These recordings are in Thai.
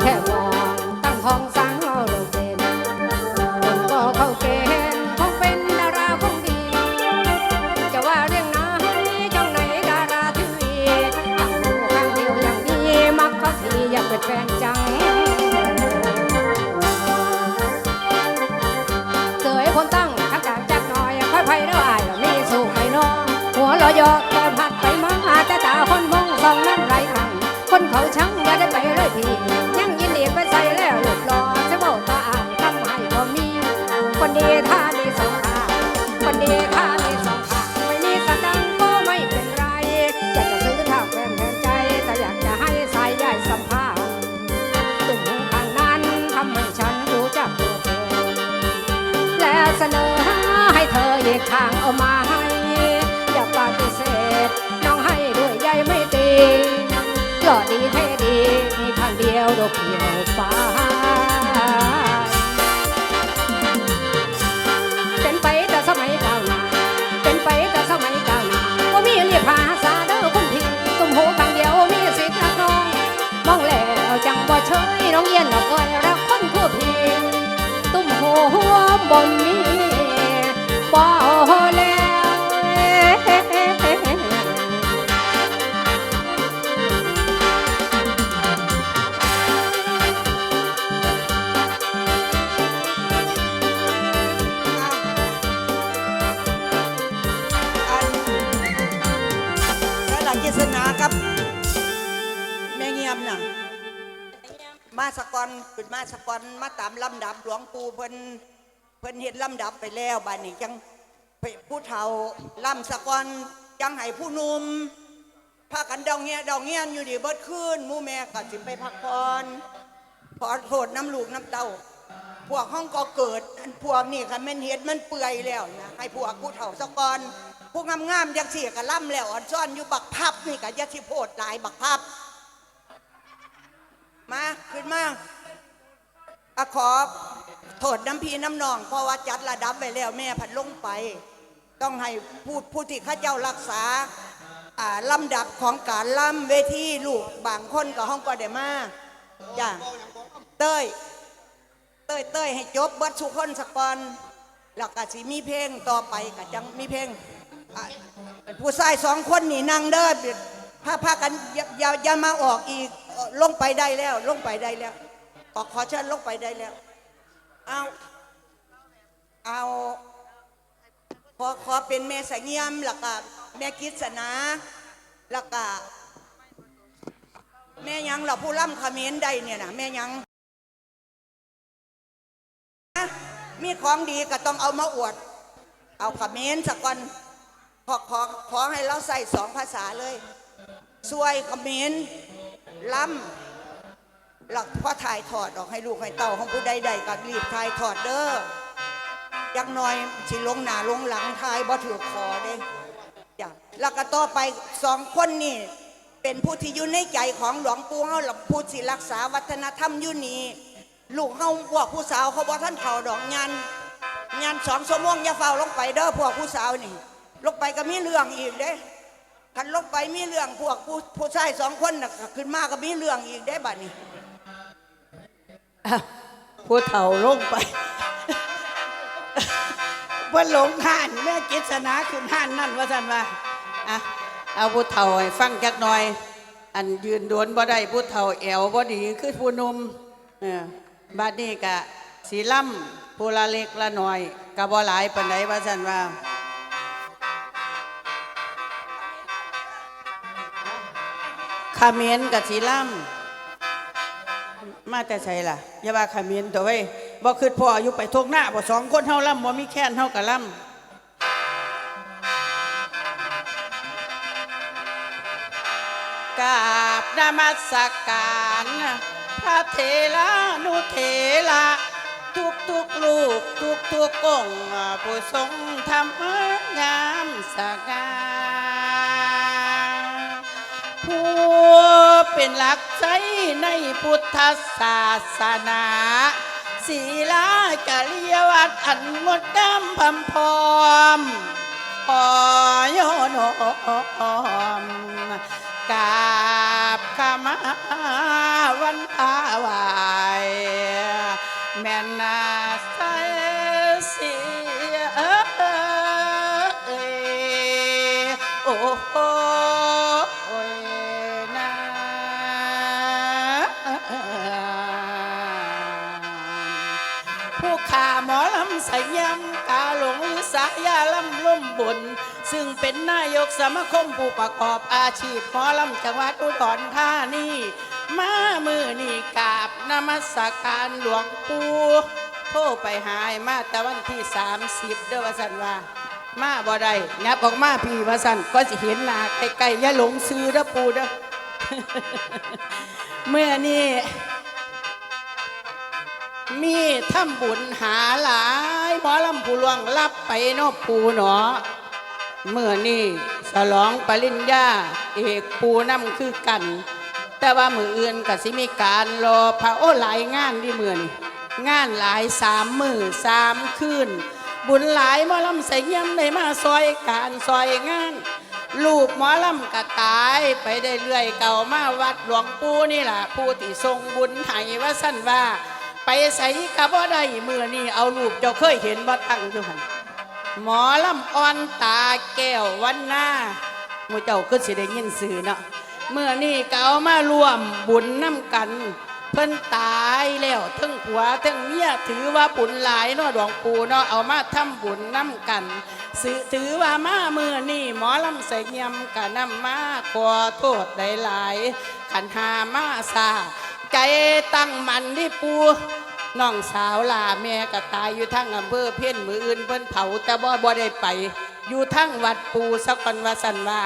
แค่มองตั้งท้องสั่ง หล่อดีเท่ดีมีทางเดียวดอกเดียวฟ้า มาสกอนเป็นมาสกอนมาตามลำดับหลวงปู่เพิ่นเพิ่นเห็นลำดับไปแล้วบ้านนี้จังผู้เฒ่าลำสกอนจังให้ผู้นุ่มพากันดองเงี้ยดองเงี้ยอยู่ดีเบิดคืนมู่แม่ก็สิไปพักผ่อนขอโทษน้ำลูกน้ำเต้าพวกห้องก็เกิดอันพวกนี่ค่ะแม่นเห็ดมันเปื่อยแล้วนะให้พวกผู้เฒ่าสกอนพวกงามๆยังเสียกะล่ำแล้วอ่อนซ่อนอยู่บักพับนี่กะยะสิโพดหลายบักพับ มา ขึ้นมาอะขอโทษน้ำพีน้ำนอง เพราะว่าจัดระดับไปแล้วแม่ผัดลงไป ต้องให้ผู้ผู้ที่ข้าเจ้ารักษาลำดับของการล่ำเวทีลูกบางคนกับห้องก็ได้มาจ้ะเต้ย เต้ยเต้ยให้จบเบิดสุคนสักก่อนแล้วก็สิมีเพลงต่อไปก็จังมีเพลงผู้ชายสองคนนี่นั่งเด้อพาพากันอย่าอย่ามาออกอีก ลงไปได้แล้ว ลงไปได้แล้วขอขอเชิญลงไปได้แล้ว เอาเอาขอขอเป็นแม่สะเงียมแล้วก็แม่กิษณาแล้วก็แม่ยังเราผู้ล่ำขมิ้นได้เนี่ยนะแม่ยังมีของดีก็ต้องเอามาอวด เอาขมิ้นสักก่อนขอขอขอให้เราใส่สองภาษาเลยสวยขมิ้น ล้ำหลักพ่อถ่ายถอดออกให้ลูกให้เต่าของผู้ใดๆก็รีบถ่ายถอดเด้อยักหน่อยสิลงหนาลงหลังทายบ่ถือคอเด้จ้ะแล้วก็ต่อไปสองคนนี่เป็นผู้ที่อยู่ในใจของหลวงปู่เฮาหลับผู้ที่รักษาวัฒนธรรมอยู่นี่ลูกเฮาพวกผู้สาวเขาบอกท่านเขาดอกงานงานสองชั่วโมงอย่าเฝ้าลงไปเด้อพวกผู้สาวนี่ลงไปก็มีเรื่องอีกเด้ คันลงไปมีเรื่องพวกผู้ผู้ชายสองคนน่ะก็ขึ้นมาก็มีเรื่องอีกได้บัดนี้ผู้เฒ่าลงไป เพิ่นหลงห่านแม่กิษณาขึ้นห่านนั่นว่าท่านว่าอะเอาผู้เฒ่าให้ฟังจักหน่อย อันยืนโดนบ่ได้ผู้เฒ่าแอวบ่ดีคือผู้หนุ่มเออบัดนี้กะสีล่ำผู้ละเล็กละน้อยกะบ่หลายปานใดว่าท่านว่า ขเขมรกับสีล่ำมาแต่ใช่ล่ะอย่าว่าขมิ้นตัวไว้ยบ่คือพ่ออยู่ไปทกหน้าบ่สองคนเฮาล่ำบ่มีแค้นเฮากับล่ำกราบนมัสการพระเทระนุเทระทุกทุกลูกทุกทุกองค์ผู้ทรงธรรมงามสง่า เป็นหลักใจในพุทธศาสนาศีลาจริยวัดอันงดงามพำพร้อม ขอยน ขาหมอลำสยามกาหลงหรือสายาลำล่มบนซึ่งเป็นนายกสมาคมผู้ประกอบอาชีพหมอลำจังหวัดอุดรธานีมามือนี่กราบนมัสการหลวงปู่โทรไปหายมาแต่วันที่ 30 เด้อวสันว่ามาบ่ได้ยับออกมาพี่วาสันก็สิเห็นหน้าไกลๆอย่าหลงซื้อเด้อปู่เด้อเมื่อนี้ มีทำบุญหาหลายหมอลำผู้ลวงรับไปนอบปูหนอเมื่อนี่ฉลองปริญญา เอกปูน้ำคือกัน แต่ว่ามืออื่นก็สิมีการรอพระโอ้หลายงานที่มือนี่งานหลายสามมือสามคืนบุญหลายหมอลำใส่เยี่ยมได้มาซอยการซอยงานลูกหมอลำก็ตายไปได้เรื่อยเก่ามาวัดหลวงปู่นี่แหละผู้ที่ทรงบุญไห้ว่าสั้นว่า ไปใส่กะบ่ได้มือนี่เอารูปเจ้าเคยเห็นบ่ตั้งอยู่หันหมอลำอ่อนตาแก้ววันหน้าหมูเจ้าก็สิได้ยินสื่อเนาะเมื่อนี่ก็เอามารวมบุญน้ำกัน เพิ่นตายแล้วทั้งผัวทั้งเมียถือว่าบุญหลายเนาะหลวงปู่เนาะเอามาทำบุญน้ำกันสื่อถือว่ามาเมื่อนี่หมอลำใส่ยำกะนำมาขอโทษได้หลายขันหามาซา ใจตั้งมันที่ปูน้องสาวลาแม่ก็ตายอยู่ทั้งอำเภอเพี้ยนมืออื่นเพิ่นเผา แต่บ่บ่ได้ไป อยู่ทั้งวัดปูสักวันว่าสันว่า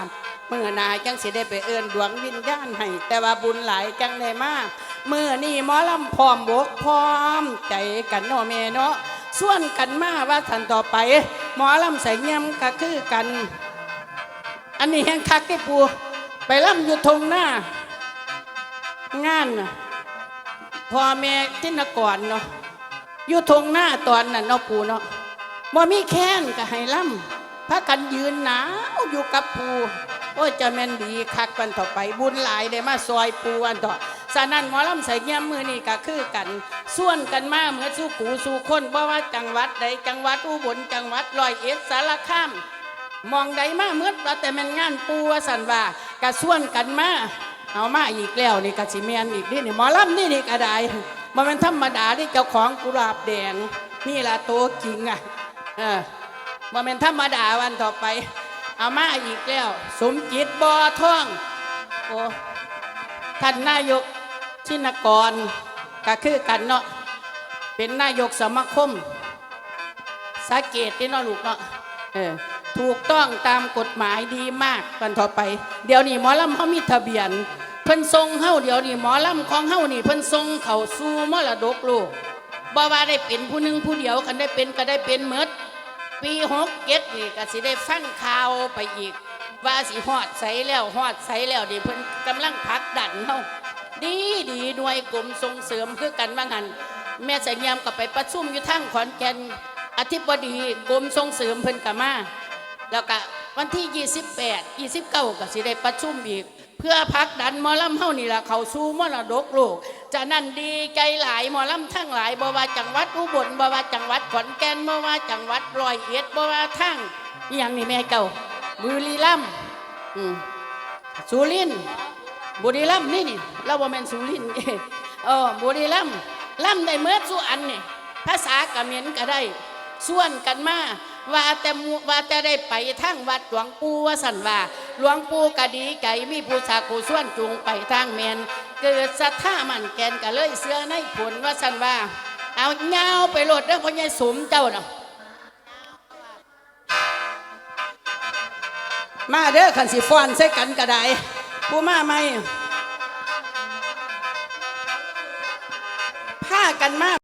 เมื่อนาจังสิได้ไปเอิ้อนดวงวิญญาณให้ แต่ว่าบุญหลายจังได้มากเมื่อนี่หมอลำพร้อมบกพร้อม ใจกันเนาะแม่เนาะส่วนกันมาว่าทันต่อไป หมอลำใส่เงียมก็คือกัน อันนี้แห่งคักที่ปูไปล่ำอยู่ทงหน้างานน่ะ พ่อแม่ที่นกรเนาะอยู่ทงหน้าตอนนั้นเนาะปูเนาะบ่มีแค้นก็ให้ล่ำพากันยืนหนาวอยู่กับปูโอ้จะแม่นดีคักกันต่อไปบุญหลายได้มาซอยปูอันต่อสานั่นหมอลำใส่เงี้ยมือนี่ก็คือกันส่วนกันมาเหมือนสู้กูสู้คนบ่ว่าจังหวัดใดจังหวัดอุบลจังหวัดร้อยเอ็ดสารคามมองใดมาเมื่อว่าแต่แมันงานปูว่าสันว่ากระส่วนกันมา เอามาอีกแล้วนี่กะสิเมียนอีกนี่นี่หมอลำนี่นี่กระไดมันเป็นธรรมดาที่เจ้าของกุหลาบแดง นี่ละตัวจริงอะเออมันเป็นธรรมดาวันต่อไป เอามาอีกแล้ว สมจิตบอท่องโอ้ท่านนายกชินกรก็คือกันเนาะเป็นนายกสมาคมสาเกตที่เนาะลูกเนาะเออถูกต้องตามกฎหมายดีมากกันต่อไป เดี๋ยวนี้หมอลำเขามีทะเบียน เพิ่นทรงเฮาเดี๋ยวนี้หมอลำของเฮานี่เพิ่นทรงเข้าสู่มรดกโลกบ่ว่าได้เป็นผู้หนึ่งผู้เดียวกันได้เป็นก็ได้เป็นเมดปีหกเจ็ดนี่ก็สิได้ฟังข่าวไปอีก ว่าสิฮอดใสแล้วฮอดใสแล้วดิเพิ่นกำลังผลักดันเฮาดีดีหน่วยกรมส่งเสริมคือกันว่างันแม่สัญญามก็ไปประชุมอยู่ทั้งขอนแก่นอธิบดีกรมส่งเสริมเพิ่นกมา แล้วก็วันที่ 28 29ก็สิได้ประชุมอีก เพื่อพักดันมอลำเฮานี่ละเขาสู่มรดกโลกจะนั่นดีใจหลายมอลำทั้งหลายบ่ว่าจังหวัดอุบลบ่ว่าจังหวัดขอนแก่นบ่ว่าจังหวัดรอยเอ็ดบ่ว่าทั้งอย่างนี้แม่เก่าบุรีรัมย์สุรินบุรีรัมย์นี่นี่เราบ่แม่นสุรินเออบุรีรัมย์ล่ำได้เมื่อสู่อันนี่ภาษากะเขมรก็ได้ส่วนกันมาว่าแต่ว่าแต่ได้ไปทั้งวัดหลวงปู่ว่าสันว่า หลวงปู่กะดีใจมีผู้สากูส่วนจูงไปทางแมนเกิดศรัทธามันแกนก็เลยเสื้อในผลว่าสันว่า เอาเงาไปโหลดเด้อพ่อใหญ่สมเจ้าน่ะมาเด้อขันสิฟอนใส่กันก็ไดผู้มาไหมผ้ากันมา